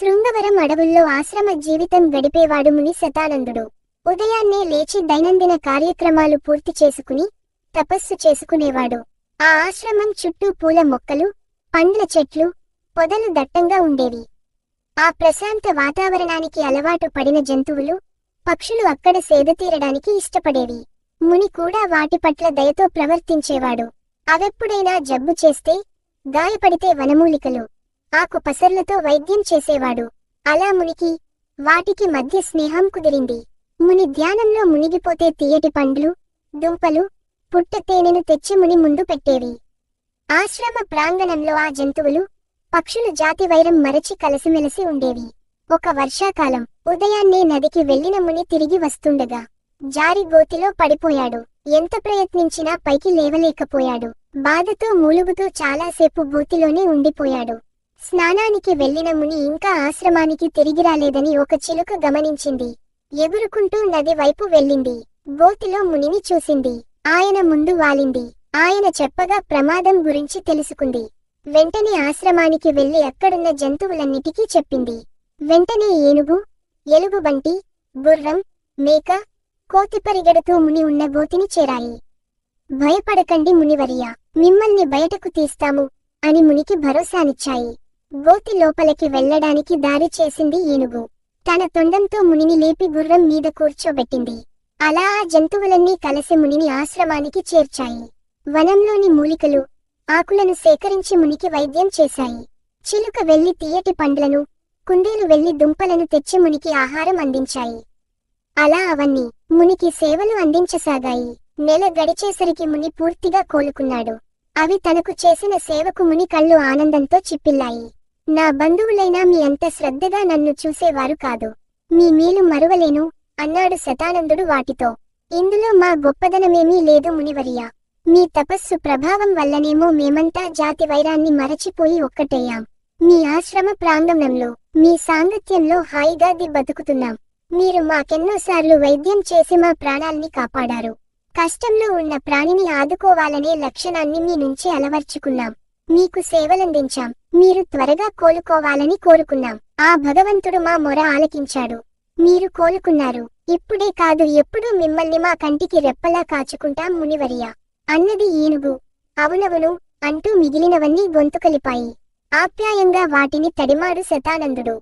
శృంగవరం అడవుల్లో ఆశ్రమ జీవితం గడిపేవాడు ముని శతానందుడు ఉదయాన్నే లేచి దైనందిన కార్యక్రమాలు పూర్తి చేసుకుని తపస్సు చేసుకునేవాడు. ఆ ఆశ్రమం చుట్టూ పూల మొక్కలు పండ్ల చెట్లు పొదలు దట్టంగా ఉండేవి. ఆ ప్రశాంత వాతావరణానికి అలవాటు పడిన జంతువులు పక్షులు అక్కడ సేదతీరడానికి ఇష్టపడేవి. ముని కూడా వాటి పట్ల దయతో ప్రవర్తించేవాడు. అవెప్పుడైనా జబ్బు చేస్తే గాయపడితే వనమూలికలు. ఆకు పసర్లతో వైద్యం చేసేవాడు. అలా మునికి వాటికి మధ్య స్నేహం కుదిరింది. ముని ధ్యానంలో మునిగిపోతే తీయటి పండ్లు దుంపలు పుట్ట తేనెను తెచ్చి ముని ముందు పెట్టేవి. ఆశ్రమ ప్రాంగణంలో ఆ జంతువులు పక్షులు జాతి వైరం మరచి కలిసిమెలిసి ఉండేవి. ఒక వర్షాకాలం ఉదయాన్నే నదికి వెళ్ళిన ముని తిరిగి వస్తుండగా జారి గోతిలో పడిపోయాడు. ఎంత ప్రయత్నించినా పైకి లేవలేకపోయాడు. బాధతో మూలుగుతూ చాలాసేపు గోతిలోనే ఉండిపోయాడు. స్నానానికి వెళ్ళిన ముని ఇంకా ఆశ్రమానికి తిరిగి రాలేదని ఒక చిలుక గమనించింది. ఎగురుకుంటూ నది వైపు వెళ్ళింది. గోతిలో మునిని చూసింది. ఆయన ముందు వాలింది. ఆయన చెప్పగా ప్రమాదం గురించి తెలుసుకుంది. వెంటనే ఆశ్రమానికి వెళ్ళి అక్కడున్న జంతువులన్నిటికీ చెప్పింది. వెంటనే ఏనుగు ఎలుగుబంటి గుర్రం మేక కోతి పరిగెడుతూ ముని ఉన్న గోతిని చేరాయి. భయపడకండి మునివర్య మిమ్మల్ని బయటకు తీస్తాము అని మునికి భరోసానిచ్చాయి. గోతి లోపలికి వెళ్ళడానికి దారి చేసింది ఏనుగు. తన తొండంతో మునిని లేపి గుర్రం మీద కూర్చోబెట్టింది. అలా ఆ జంతువులన్నీ కలిసి మునిని ఆశ్రమానికి చేర్చాయి. వనంలోని మూలికలు ఆకులను సేకరించి మునికి వైద్యం చేశాయి. చిలుక వెళ్ళి తీయటి పండ్లను కుందేలు వెళ్ళి దుంపలను తెచ్చి మునికి ఆహారం అందించాయి. అలా అవన్నీ మునికి సేవలు అందించసాగాయి. నెల గడిచేసరికి ముని పూర్తిగా కోలుకున్నాడు. అవి తనకు చేసిన సేవకు ముని కళ్ళు ఆనందంతో చిప్పిల్లాయి. నా బంధువులైనా మీ అంత శ్రద్ధగా నన్ను చూసేవారు కాదు. మీ మేలు మరువలేను అన్నాడు శతానందుడు వాటితో. ఇందులో మా గొప్పదనమేమీ లేదు మునివర్య. మీ తపస్సు ప్రభావం వల్లనేమో మేమంతా జాతి వైరాన్ని మరచిపోయి ఒక్కటయ్యాం. మీ ఆశ్రమ ప్రాంగణంలో మీ సాంగత్యంలో హాయిగా ది బతుకుతున్నాం. మీరు మాకెన్నోసార్లు వైద్యం చేసి మా ప్రాణాల్ని కాపాడారు. కష్టంలో ఉన్న ప్రాణిని ఆదుకోవాలనే లక్షణాన్ని మీ నుంచి అలవర్చుకున్నాం. మీకు సేవలందించాం. మీరు త్వరగా కోలుకోవాలని కోరుకున్నాం. ఆ భగవంతుడు మా మొర ఆలకించాడు. మీరు కోలుకున్నారు. ఇప్పుడే కాదు ఎప్పుడూ మిమ్మల్ని మా కంటికి రెప్పలా కాచుకుంటాం మునివర్య. అన్నది ఏనుగు. అవునవును అంటూ మిగిలినవన్నీ గొంతుకలిపాయి ఆప్యాయంగా వాటిని తడిమాడు శతానందుడు.